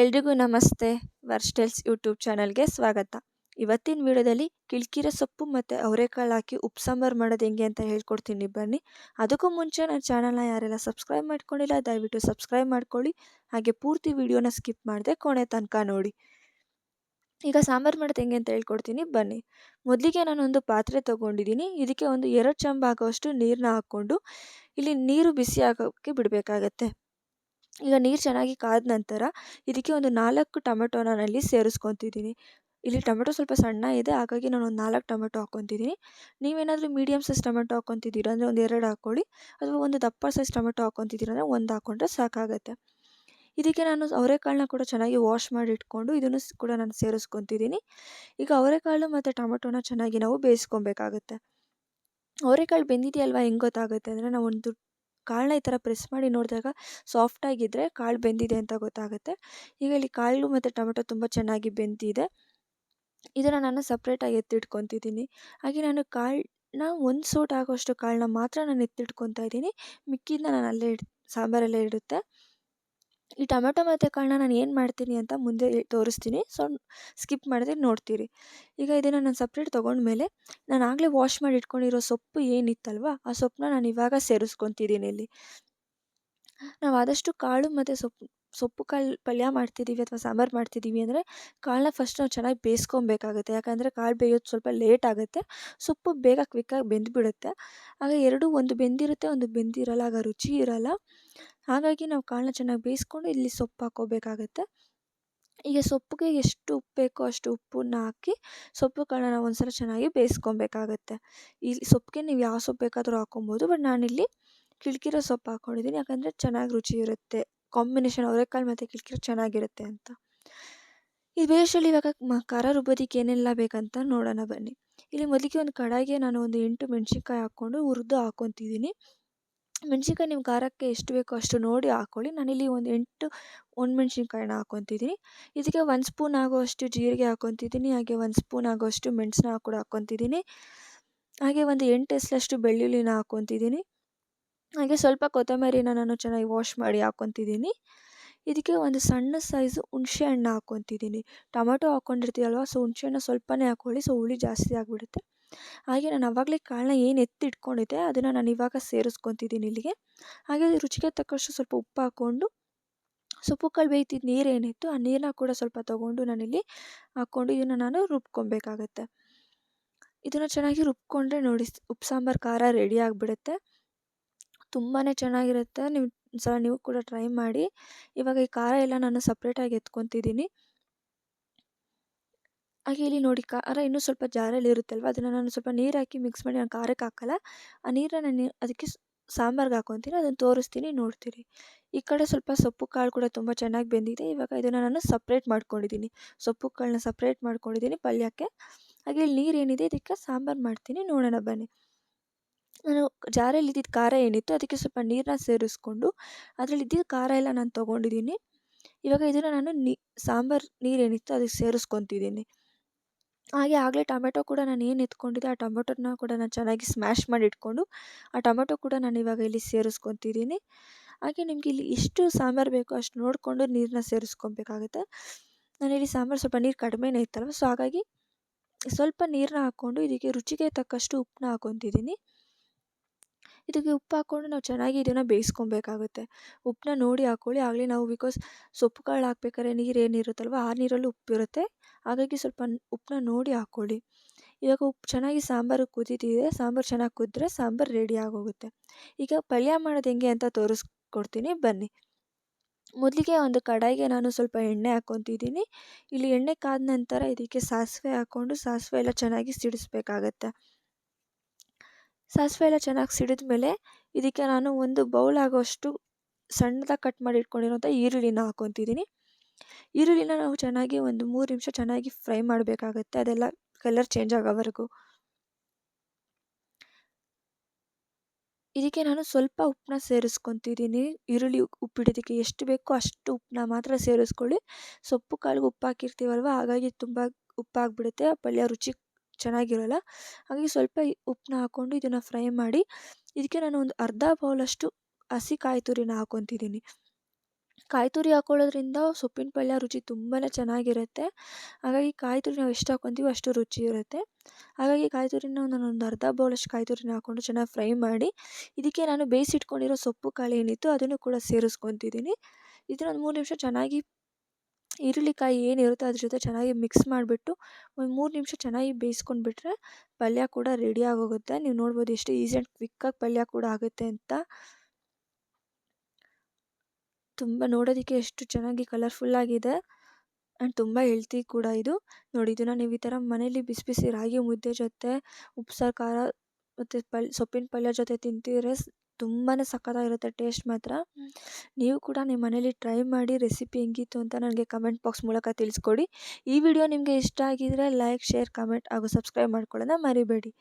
ಎಲ್ರಿಗೂ ನಮಸ್ತೆ. ವರ್ಸ್ಟೆಲ್ಸ್ ಯೂಟ್ಯೂಬ್ ಚಾನಲ್ಗೆ ಸ್ವಾಗತ. ಇವತ್ತಿನ ವಿಡಿಯೋದಲ್ಲಿ ಕಿಳ್ಕಿರ ಸೊಪ್ಪು ಮತ್ತು ಅವರೆಕಾಳು ಹಾಕಿ ಉಪ್ಪು ಸಾಂಬಾರು ಮಾಡೋದು ಹೆಂಗೆ ಅಂತ ಹೇಳ್ಕೊಡ್ತೀನಿ. ಬನ್ನಿ. ಅದಕ್ಕೂ ಮುಂಚೆ ನನ್ನ ಚಾನಲ್ನ ಯಾರೆಲ್ಲ ಸಬ್ಸ್ಕ್ರೈಬ್ ಮಾಡ್ಕೊಂಡಿಲ್ಲ, ದಯವಿಟ್ಟು ಸಬ್ಸ್ಕ್ರೈಬ್ ಮಾಡ್ಕೊಳ್ಳಿ. ಹಾಗೆ ಪೂರ್ತಿ ವಿಡಿಯೋನ ಸ್ಕಿಪ್ ಮಾಡಿದೆ ಕೊನೆ ತನಕ ನೋಡಿ. ಈಗ ಸಾಂಬಾರು ಮಾಡೋದು ಹೆಂಗೆ ಅಂತ ಹೇಳ್ಕೊಡ್ತೀನಿ. ಬನ್ನಿ. ಮೊದಲಿಗೆ ನಾನೊಂದು ಪಾತ್ರೆ ತೊಗೊಂಡಿದ್ದೀನಿ. ಇದಕ್ಕೆ ಒಂದು ಎರಡು ಚಂಬ ಆಗೋಷ್ಟು ನೀರನ್ನ ಹಾಕ್ಕೊಂಡು ಇಲ್ಲಿ ನೀರು ಬಿಸಿ ಆಗೋಕ್ಕೆ ಬಿಡಬೇಕಾಗತ್ತೆ. ಈಗ ನೀರು ಚೆನ್ನಾಗಿ ಕಾದ ನಂತರ ಇದಕ್ಕೆ ಒಂದು ನಾಲ್ಕು ಟೊಮೆಟೊನ ನಾನಲ್ಲಿ ಸೇರಿಸ್ಕೊತಿದ್ದೀನಿ. ಇಲ್ಲಿ ಟೊಮೆಟೊ ಸ್ವಲ್ಪ ಸಣ್ಣ ಇದೆ, ಹಾಗಾಗಿ ನಾನು ಒಂದು ನಾಲ್ಕು ಟೊಮೆಟೊ ಹಾಕ್ಕೊತಿದ್ದೀನಿ. ನೀವೇನಾದರೂ ಮೀಡಿಯಮ್ ಸೈಜ್ ಟೊಮೆಟೊ ಹಾಕ್ಕೊತಿದ್ದೀರ ಅಂದರೆ ಒಂದು ಎರಡು ಹಾಕ್ಕೊಳ್ಳಿ, ಅಥವಾ ಒಂದು ದಪ್ಪ ಸೈಜ್ ಟೊಮೆಟೊ ಹಾಕ್ಕೊತಿದ್ದೀರ ಅಂದರೆ ಒಂದು ಹಾಕ್ಕೊಂಡ್ರೆ ಸಾಕಾಗುತ್ತೆ. ಇದಕ್ಕೆ ನಾನು ಅವರೆಕಾಳನ್ನ ಕೂಡ ಚೆನ್ನಾಗಿ ವಾಶ್ ಮಾಡಿ ಇಟ್ಕೊಂಡು ಇದನ್ನು ಕೂಡ ನಾನು ಸೇರಿಸ್ಕೊತಿದ್ದೀನಿ. ಈಗ ಅವರೆಕಾಳು ಮತ್ತು ಟೊಮೆಟೊನ ಚೆನ್ನಾಗಿ ನಾವು ಬೇಯಿಸ್ಕೊಬೇಕಾಗತ್ತೆ. ಅವರೆಕಾಳು ಬೆಂದಿದೆಯಲ್ವಾ ಹೆಂಗೆ ಗೊತ್ತಾಗುತ್ತೆ ಅಂದರೆ ನಾವು ಒಂದು ಕಾಳನ್ನ ಈ ಥರ ಪ್ರೆಸ್ ಮಾಡಿ ನೋಡಿದಾಗ ಸಾಫ್ಟಾಗಿದ್ದರೆ ಕಾಳು ಬೆಂದಿದೆ ಅಂತ ಗೊತ್ತಾಗುತ್ತೆ. ಈಗ ಇಲ್ಲಿ ಕಾಳು ಮತ್ತು ಟೊಮೆಟೊ ತುಂಬ ಚೆನ್ನಾಗಿ ಬೆಂದಿದೆ. ಇದನ್ನು ನಾನು ಸಪ್ರೇಟಾಗಿ ಎತ್ತಿಟ್ಕೊತಿದ್ದೀನಿ. ಹಾಗೆ ನಾನು ಕಾಳನ್ನ ಒಂದು ಸೂಟ್ ಆಗೋಷ್ಟು ಕಾಳನ್ನ ಮಾತ್ರ ನಾನು ಎತ್ತಿಟ್ಕೊತಾ ಇದ್ದೀನಿ. ಮಿಕ್ಕಿದ್ದನ್ನ ನಾನು ಅಲ್ಲೇ ಇಡ್, ಸಾಂಬಾರಲ್ಲೇ ಇಡುತ್ತೆ. ಈ ಟೊಮೆಟೊ ಮತ್ತು ಕಾಳನ್ನ ನಾನು ಏನು ಮಾಡ್ತೀನಿ ಅಂತ ಮುಂದೆ ತೋರಿಸ್ತೀನಿ. ಸೊ ಸ್ಕಿಪ್ ಮಾಡಿದ್ರೆ ನೋಡ್ತೀರಿ. ಈಗ ಇದನ್ನು ನಾನು ಸಪ್ರೇಟ್ ತೊಗೊಂಡ್ಮೇಲೆ ನಾನು ಆಗಲೇ ವಾಶ್ ಮಾಡಿ ಇಟ್ಕೊಂಡಿರೋ ಸೊಪ್ಪು ಏನಿತ್ತಲ್ವ, ಆ ಸೊಪ್ಪನ್ನ ನಾನು ಇವಾಗ ಸೇರಿಸ್ಕೊತಿದ್ದೀನಿ ಇಲ್ಲಿ. ನಾವು ಆದಷ್ಟು ಕಾಳು ಮತ್ತು ಸೊಪ್ಪು ಸೊಪ್ಪು ಕಾಳು ಪಲ್ಯ ಮಾಡ್ತಿದ್ದೀವಿ ಅಥವಾ ಸಾಂಬಾರು ಮಾಡ್ತಿದ್ದೀವಿ ಅಂದರೆ ಕಾಳನ್ನ ಫಸ್ಟ್ ನಾವು ಚೆನ್ನಾಗಿ ಬೇಯಿಸ್ಕೊಬೇಕಾಗುತ್ತೆ. ಯಾಕಂದರೆ ಕಾಳು ಬೇಯೋದು ಸ್ವಲ್ಪ ಲೇಟ್ ಆಗುತ್ತೆ, ಸೊಪ್ಪು ಬೇಗ ಕ್ವಿಕ್ಕಾಗಿ ಬೆಂದುಬಿಡುತ್ತೆ. ಆಗ ಎರಡೂ ಒಂದು ಬೆಂದಿರುತ್ತೆ, ಒಂದು ಬೆಂದಿರಲ್ಲ, ಆಗ ರುಚಿ ಇರಲ್ಲ. ಹಾಗಾಗಿ ನಾವು ಕಾಳನ್ನ ಚೆನ್ನಾಗಿ ಬೇಯಿಸ್ಕೊಂಡು ಇಲ್ಲಿ ಸೊಪ್ಪು ಹಾಕ್ಕೋಬೇಕಾಗತ್ತೆ. ಈಗ ಸೊಪ್ಪಿಗೆ ಎಷ್ಟು ಉಪ್ಪು ಬೇಕೋ ಅಷ್ಟು ಉಪ್ಪನ್ನ ಹಾಕಿ ಸೊಪ್ಪು ಕಾಳನ್ನ ನಾವು ಒಂದು ಸಲ ಚೆನ್ನಾಗಿ ಬೇಯಿಸ್ಕೊಬೇಕಾಗತ್ತೆ. ಇಲ್ಲಿ ಸೊಪ್ಪಿಗೆ ನೀವು ಯಾವ ಸೊಪ್ಪು ಬೇಕಾದರೂ ಹಾಕ್ಕೊಬೋದು, ಬಟ್ ನಾನಿಲ್ಲಿ ಕಿಳ್ಕಿರೋ ಸೊಪ್ಪು ಹಾಕ್ಕೊಂಡಿದ್ದೀನಿ ಯಾಕಂದರೆ ಚೆನ್ನಾಗಿ ರುಚಿ ಇರುತ್ತೆ ಕಾಂಬಿನೇಷನ್ ಅವರೆಕಾಳು ಮತ್ತು ಕಿಳ್ಕಿರೋ ಚೆನ್ನಾಗಿರುತ್ತೆ ಅಂತ. ಈ ಬೇಷಲ್ಲಿ ಇವಾಗ ಮ, ಖಾರ ರುಬ್ಬೋದಕ್ಕೆ ಏನೆಲ್ಲ ಬೇಕಂತ ನೋಡೋಣ ಬನ್ನಿ. ಇಲ್ಲಿ ಮೊದಲಿಗೆ ಒಂದು ಕಡಾಯಿಗೆ ನಾನು ಒಂದು ಎಂಟು ಮೆಣಸಿನ್ಕಾಯಿ ಹಾಕ್ಕೊಂಡು ಹುರಿದು ಹಾಕ್ಕೊತಿದ್ದೀನಿ ಮೆಣ್ಸಿನ್ಕಾಯಿ ನಿಮ್ಮ ಖಾರಕ್ಕೆ ಎಷ್ಟು ಬೇಕೋ ಅಷ್ಟು ನೋಡಿ ಹಾಕ್ಕೊಳ್ಳಿ ನಾನಿಲ್ಲಿ ಒಂದು ಎಂಟು ಒಣಮೆಣ್ಸಿನ್ಕಾಯಿನ ಹಾಕ್ಕೊತಿದ್ದೀನಿ ಇದಕ್ಕೆ ಒಂದು ಸ್ಪೂನ್ ಆಗೋಷ್ಟು ಜೀರಿಗೆ ಹಾಕ್ಕೊತಿದ್ದೀನಿ ಹಾಗೆ ಒಂದು ಸ್ಪೂನ್ ಆಗೋಷ್ಟು ಮೆಣಸನ್ನ ಕೂಡ ಹಾಕ್ಕೊತಿದ್ದೀನಿ ಹಾಗೆ ಒಂದು ಎಂಟು ಎಸ್ಲಷ್ಟು ಬೆಳ್ಳುಳ್ಳಿನ ಹಾಕ್ಕೊತಿದ್ದೀನಿ ಹಾಗೆ ಸ್ವಲ್ಪ ಕೊತ್ತಂಬರಿನ ನಾನು ಚೆನ್ನಾಗಿ ವಾಶ್ ಮಾಡಿ ಹಾಕ್ಕೊತಿದ್ದೀನಿ. ಇದಕ್ಕೆ ಒಂದು ಸಣ್ಣ ಸೈಜು ಹುಣಸೆ ಹಣ್ಣು ಹಾಕ್ಕೊತಿದ್ದೀನಿ. ಟೊಮೆಟೊ ಹಾಕ್ಕೊಂಡಿರ್ತೀವಲ್ವ ಸೊ ಹುಣಸೆ ಸ್ವಲ್ಪನೇ ಹಾಕ್ಕೊಳ್ಳಿ ಸೊ ಹುಳಿ ಜಾಸ್ತಿ ಆಗಿಬಿಡುತ್ತೆ. ಹಾಗೆ ನಾನು ಆವಾಗಲೇ ಕಾಳನ್ನ ಏನು ಎತ್ತಿಟ್ಕೊಂಡಿದ್ದೆ ಅದನ್ನು ನಾನು ಇವಾಗ ಸೇರಿಸ್ಕೊತಿದ್ದೀನಿ ಇಲ್ಲಿಗೆ. ಹಾಗೆ ರುಚಿಗೆ ತಕ್ಕಷ್ಟು ಸ್ವಲ್ಪ ಉಪ್ಪು ಹಾಕ್ಕೊಂಡು, ಸೊಪ್ಪು ಕಾಳು ಬೇಯ್ತಿದ್ದ ನೀರೇನಿತ್ತು ಆ ನೀರನ್ನ ಕೂಡ ಸ್ವಲ್ಪ ತೊಗೊಂಡು ನಾನಿಲ್ಲಿ ಹಾಕ್ಕೊಂಡು ಇದನ್ನು ನಾನು ರುಬ್ಕೊಬೇಕಾಗತ್ತೆ. ಇದನ್ನು ಚೆನ್ನಾಗಿ ರುಬ್ಕೊಂಡ್ರೆ ನೋಡಿ, ಉಪ್ಪು ಸಾಂಬಾರು ಖಾರ ರೆಡಿ ಆಗಿಬಿಡುತ್ತೆ. ತುಂಬಾ ಚೆನ್ನಾಗಿರುತ್ತೆ. ನೀವು ಸಲ ನೀವು ಕೂಡ ಟ್ರೈ ಮಾಡಿ. ಇವಾಗ ಈ ಖಾರ ಎಲ್ಲ ನಾನು ಸಪ್ರೇಟಾಗಿ ಎತ್ಕೊತಿದ್ದೀನಿ. ಹಾಗೆ ಇಲ್ಲಿ ನೋಡಿ ಖಾರ ಇನ್ನೂ ಸ್ವಲ್ಪ ಜಾರಲ್ಲಿ ಇರುತ್ತಲ್ವ? ಅದನ್ನು ನಾನು ಸ್ವಲ್ಪ ನೀರು ಹಾಕಿ ಮಿಕ್ಸ್ ಮಾಡಿ ನಾನು ಖಾರಕ್ಕೆ ಹಾಕಲ್ಲ. ಆ ನೀರನ್ನು ನಾನು ಅದಕ್ಕೆ ಸಾಂಬಾರ್ಗೆ ಹಾಕೊತೀನಿ. ಅದನ್ನು ತೋರಿಸ್ತೀನಿ ನೋಡ್ತೀರಿ ಈ ಕಡೆ ಸ್ವಲ್ಪ ಸೊಪ್ಪು ಕಾಳು ಕೂಡ ತುಂಬ ಚೆನ್ನಾಗಿ ಬೆಂದಿದೆ. ಇವಾಗ ಇದನ್ನು ನಾನು ಸಪ್ರೇಟ್ ಮಾಡ್ಕೊಂಡಿದ್ದೀನಿ. ಸೊಪ್ಪು ಕಾಳನ್ನ ಸಪ್ರೇಟ್ ಮಾಡ್ಕೊಂಡಿದ್ದೀನಿ ಪಲ್ಯಕ್ಕೆ. ಹಾಗೆ ಇಲ್ಲಿ ನೀರು ಏನಿದೆ, ಇದಕ್ಕೆ ಸಾಂಬಾರು ಮಾಡ್ತೀನಿ. ನೋಡೋಣ ಬನ್ನಿ. ನಾನು ಜಾರಲ್ಲಿ ಇದ್ದಿದ್ದ ಖಾರ ಏನಿತ್ತು ಅದಕ್ಕೆ ಸ್ವಲ್ಪ ನೀರನ್ನ ಸೇರಿಸ್ಕೊಂಡು ಅದರಲ್ಲಿ ಇದ್ದಿದ್ದ ಖಾರ ಎಲ್ಲ ನಾನು ತೊಗೊಂಡಿದ್ದೀನಿ. ಇವಾಗ ಇದನ್ನು ನಾನು ನೀ, ಸಾಂಬಾರು ನೀರು ಏನಿತ್ತು ಅದಕ್ಕೆ ಸೇರಿಸ್ಕೊತಿದ್ದೀನಿ. ಹಾಗೆ ಆಗಲೇ ಟೊಮೆಟೊ ಕೂಡ ನಾನು ಏನು ಎತ್ಕೊಂಡಿದ್ದೆ ಆ ಟೊಮೆಟೊನ ಕೂಡ ನಾನು ಚೆನ್ನಾಗಿ ಸ್ಮ್ಯಾಶ್ ಮಾಡಿ ಇಟ್ಕೊಂಡು ಆ ಟೊಮೆಟೊ ಕೂಡ ನಾನು ಇವಾಗ ಇಲ್ಲಿ ಸೇರಿಸ್ಕೊತಿದ್ದೀನಿ. ಹಾಗೆ ನಿಮಗೆ ಇಲ್ಲಿ ಎಷ್ಟು ಸಾಂಬಾರು ಬೇಕೋ ಅಷ್ಟು ನೋಡಿಕೊಂಡು ನೀರನ್ನ ಸೇರಿಸ್ಕೊಬೇಕಾಗುತ್ತೆ. ನಾನಿಲ್ಲಿ ಸಾಂಬಾರು ಸ್ವಲ್ಪ ನೀರು ಕಡಿಮೆನೇ ಇತ್ತಲ್ವ, ಸೊ ಹಾಗಾಗಿ ಸ್ವಲ್ಪ ನೀರನ್ನ ಹಾಕ್ಕೊಂಡು ಇದಕ್ಕೆ ರುಚಿಗೆ ತಕ್ಕಷ್ಟು ಉಪ್ಪನ್ನ ಹಾಕ್ಕೊತಿದ್ದೀನಿ. ಇದಕ್ಕೆ ಉಪ್ಪು ಹಾಕ್ಕೊಂಡು ನಾವು ಚೆನ್ನಾಗಿ ಇದನ್ನು ಬೇಯಿಸ್ಕೊಬೇಕಾಗುತ್ತೆ. ಉಪ್ಪನ್ನ ನೋಡಿ ಹಾಕ್ಕೊಳ್ಳಿ ಆಗಲೇ ನಾವು ಬಿಕಾಸ್ ಸೊಪ್ಪುಗಳು ಹಾಕ್ಬೇಕಾದ್ರೆ ನೀರು ಏನಿರುತ್ತಲ್ವ ಆ ನೀರಲ್ಲೂ ಉಪ್ಪಿರುತ್ತೆ ಹಾಗಾಗಿ ಸ್ವಲ್ಪ ಉಪ್ಪನ್ನ ನೋಡಿ ಹಾಕ್ಕೊಳ್ಳಿ ಇವಾಗ ಉಪ್ಪು ಚೆನ್ನಾಗಿ ಸಾಂಬಾರು ಕುದೀತಿದೆ. ಸಾಂಬಾರು ಚೆನ್ನಾಗಿ ಕುದ್ರೆ ಸಾಂಬಾರು ರೆಡಿ ಆಗೋಗುತ್ತೆ. ಈಗ ಪಲ್ಯ ಮಾಡೋದು ಹೆಂಗೆ ಅಂತ ತೋರಿಸ್ಕೊಡ್ತೀನಿ. ಬನ್ನಿ. ಮೊದಲಿಗೆ ಒಂದು ಕಡಾಯಿಗೆ ನಾನು ಸ್ವಲ್ಪ ಎಣ್ಣೆ ಹಾಕ್ಕೊತಿದ್ದೀನಿ. ಇಲ್ಲಿ ಎಣ್ಣೆ ಕಾದ ನಂತರ ಇದಕ್ಕೆ ಸಾಸಿವೆ ಹಾಕ್ಕೊಂಡು ಸಾಸಿವೆ ಎಲ್ಲ ಚೆನ್ನಾಗಿ ಸಿಡಿಸ್ಬೇಕಾಗತ್ತೆ. ಸಾಸಿವೆ ಎಲ್ಲ ಚೆನ್ನಾಗಿ ಸಿಡಿದ ಮೇಲೆ ಇದಕ್ಕೆ ನಾನು ಒಂದು ಬೌಲ್ ಆಗೋಷ್ಟು ಸಣ್ಣದಾಗಿ ಕಟ್ ಮಾಡಿ ಇಟ್ಕೊಂಡಿರೋಂಥ ಈರುಳ್ಳಿನ ಹಾಕೊತಿದ್ದೀನಿ ಈರುಳ್ಳಿನ ನಾವು ಚೆನ್ನಾಗಿ ಒಂದು ಮೂರು ನಿಮಿಷ ಚೆನ್ನಾಗಿ ಫ್ರೈ ಮಾಡಬೇಕಾಗತ್ತೆ, ಅದೆಲ್ಲ ಕಲರ್ ಚೇಂಜ್ ಆಗೋವರೆಗೂ. ಇದಕ್ಕೆ ನಾನು ಸ್ವಲ್ಪ ಉಪ್ಪನ್ನ ಸೇರಿಸ್ಕೊತಿದ್ದೀನಿ. ಈರುಳ್ಳಿ ಉಪ್ಪಿಡೋದಕ್ಕೆ ಎಷ್ಟು ಬೇಕೋ ಅಷ್ಟು ಉಪ್ಪನ್ನ ಮಾತ್ರ ಸೇರಿಸ್ಕೊಳ್ಳಿ. ಸೊಪ್ಪು ಕಾಳಿಗೆ ಉಪ್ಪು ಹಾಕಿರ್ತೀವಲ್ವ, ಹಾಗಾಗಿ ತುಂಬ ಉಪ್ಪಾಗಿಬಿಡುತ್ತೆ ಪಲ್ಯ ರುಚಿ ಚೆನ್ನಾಗಿರೋಲ್ಲ. ಹಾಗಾಗಿ ಸ್ವಲ್ಪ ಉಪ್ಪನ್ನ ಹಾಕ್ಕೊಂಡು ಇದನ್ನು ಫ್ರೈ ಮಾಡಿ, ಇದಕ್ಕೆ ನಾನು ಒಂದು ಅರ್ಧ ಬೌಲಷ್ಟು ಹಸಿ ಕಾಯಿ ತುರಿನ ಹಾಕ್ಕೊತಿದ್ದೀನಿ ಕಾಯಿ ತುರಿ ಹಾಕ್ಕೊಳ್ಳೋದ್ರಿಂದ ಸೊಪ್ಪಿನ ಪಲ್ಯ ರುಚಿ ತುಂಬಾ ಚೆನ್ನಾಗಿರುತ್ತೆ. ಹಾಗಾಗಿ ಕಾಯಿ ತುರಿ ನಾವು ಎಷ್ಟು ಹಾಕ್ಕೊತೀವೋ ಅಷ್ಟು ರುಚಿ ಇರುತ್ತೆ. ಹಾಗಾಗಿ ಕಾಯಿ ತುರಿನ ಒಂದು ಅರ್ಧ ಬೌಲಷ್ಟು ಕಾಯಿ ತುರಿನ ಹಾಕ್ಕೊಂಡು ಚೆನ್ನಾಗಿ ಫ್ರೈ ಮಾಡಿ, ಇದಕ್ಕೆ ನಾನು ಬೇಯಿಸಿಟ್ಕೊಂಡಿರೋ ಸೊಪ್ಪು ಕಾಳು ಏನಿತ್ತು ಅದನ್ನು ಕೂಡ ಸೇರಿಸ್ಕೊತಿದ್ದೀನಿ. ಇದನ್ನ ಒಂದು ಮೂರು ನಿಮಿಷ ಚೆನ್ನಾಗಿ ಈರುಳ್ಳಿಕಾಯಿ ಏನಿರುತ್ತೆ ಅದ್ರ ಜೊತೆ ಚೆನ್ನಾಗಿ ಮಿಕ್ಸ್ ಮಾಡಿಬಿಟ್ಟು ಒಂದು ಮೂರು ನಿಮಿಷ ಚೆನ್ನಾಗಿ ಬೇಯಿಸ್ಕೊಂಡ್ಬಿಟ್ರೆ ಪಲ್ಯ ಕೂಡ ರೆಡಿ ಆಗೋಗುತ್ತೆ. ನೀವು ನೋಡ್ಬೋದು ಎಷ್ಟು ಈಸಿ ಆ್ಯಂಡ್ ಕ್ವಿಕ್ಕಾಗಿ ಪಲ್ಯ ಕೂಡ ಆಗುತ್ತೆ ಅಂತ. ತುಂಬ ನೋಡೋದಕ್ಕೆ ಎಷ್ಟು ಚೆನ್ನಾಗಿ ಕಲರ್ಫುಲ್ಲಾಗಿದೆ ಆ್ಯಂಡ್ ತುಂಬ ಹೆಲ್ತಿ ಕೂಡ ಇದು. ನೋಡಿ ಇದನ್ನು ನೀವು ಈ ಥರ ಮನೇಲಿ ಬಿಸಿ ಬಿಸಿ ರಾಗಿ ಮುದ್ದೆ ಜೊತೆ ಉಪ್ಸಾರು ಖಾರ ಮತ್ತು ಪಲ್ ಸೊಪ್ಪಿನ ಪಲ್ಯ ಜೊತೆ ತಿಂತಿದ್ರೆ ತುಂಬಾ ಸಖತ್ತಾಗಿರುತ್ತೆ ಟೇಸ್ಟ್ ಮಾತ್ರ. ನೀವು ಕೂಡ ನಿಮ್ಮ ಮನೇಲಿ ಟ್ರೈ ಮಾಡಿ ರೆಸಿಪಿ ಹೆಂಗಿತ್ತು ಅಂತ ನನಗೆ ಕಮೆಂಟ್ ಬಾಕ್ಸ್ ಮೂಲಕ ತಿಳಿಸ್ಕೊಡಿ. ಈ ವಿಡಿಯೋ ನಿಮಗೆ ಇಷ್ಟ ಆಗಿದ್ದರೆ ಲೈಕ್ ಶೇರ್ ಕಮೆಂಟ್ ಹಾಗೂ ಸಬ್ಸ್ಕ್ರೈಬ್ ಮಾಡ್ಕೊಳ್ಳೋಣ ಮರಿಬೇಡಿ.